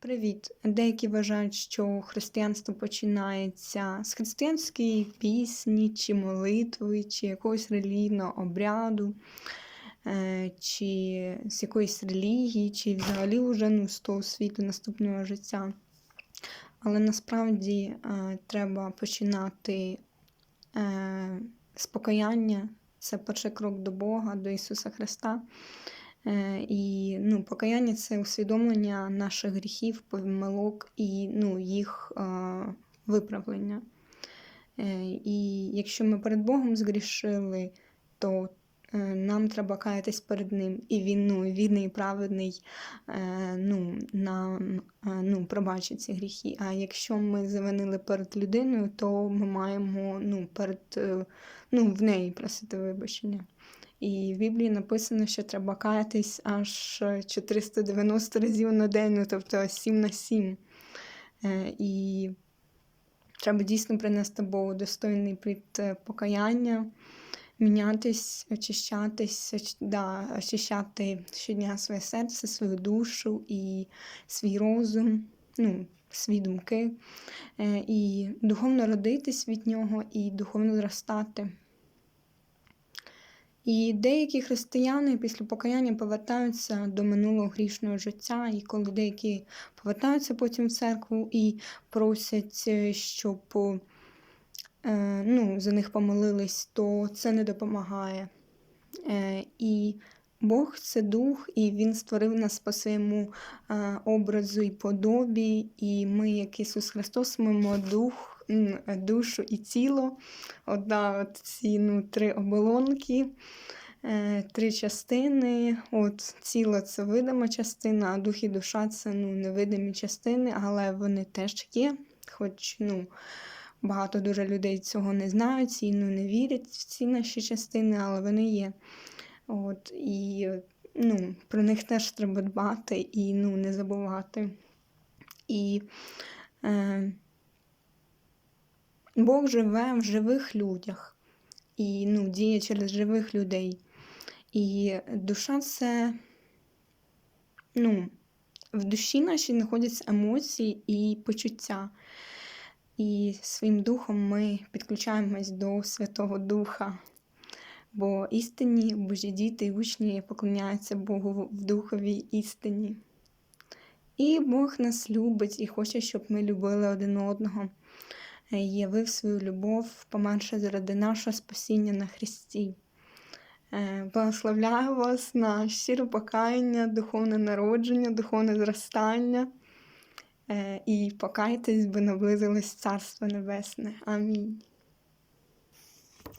Привіт! Деякі вважають, що християнство починається з християнської пісні, чи молитви, чи якогось релігійного обряду, е, чи з якоїсь релігії, чи взагалі вже ну, з того світу наступного життя. Але насправді е, треба починати е, з покаяння. Це перший крок до Бога, до Ісуса Христа. І ну, покаяння це усвідомлення наших гріхів, помилок і ну, їх виправлення. І якщо ми перед Богом згрішили, то е, нам треба каятись перед Ним. І Він ну, вірний і праведний е, ну, нам е, ну, пробачить ці гріхи. А якщо ми завинили перед людиною, то ми маємо ну, перед, е, ну, в неї просити вибачення. І в Біблії написано, що треба каятись аж 490 разів на день, ну, тобто 7 на 7. Е, І треба дійсно принести Богу достойний плід е, покаяння, мінятись, очищатись, да, очищати щодня своє серце, свою душу і свій розум, ну, свої думки, Е, і духовно родитись від нього, і духовно зростати. І деякі християни після покаяння повертаються до минулого грішного життя, і коли деякі повертаються потім в церкву і просять, е, щоб е, ну, за них помолились, то це не допомагає. Е, І Бог це дух, і Він створив нас по своєму образу і подобі, і ми, як Ісус Христос, маємо дух, душу і тіло. Одна от ці ну, три оболонки, е, три частини. От тіло це видима частина, а дух і душа це ну, невидимі частини, але вони теж є. Хоч ну, багато дуже людей цього не знають і ну, не вірять в ці наші частини, але вони є. От, і ну, про них теж треба дбати і ну, не забувати. І е, Бог живе в живих людях і ну, діє через живих людей. І душа це, ну, в душі нашій знаходяться емоції і почуття. І своїм духом ми підключаємось до Святого Духа. Бо істинні Божі діти і учні поклоняються Богу в духовій істині. І Бог нас любить і хоче, щоб ми любили один одного. Е, Явив свою любов, померши заради нашого спасіння на Христі. Е, Благословляю вас на щире покаяння, духовне народження, духовне зростання. Е, І покайтесь, бо наблизилось Царство Небесне. Амінь.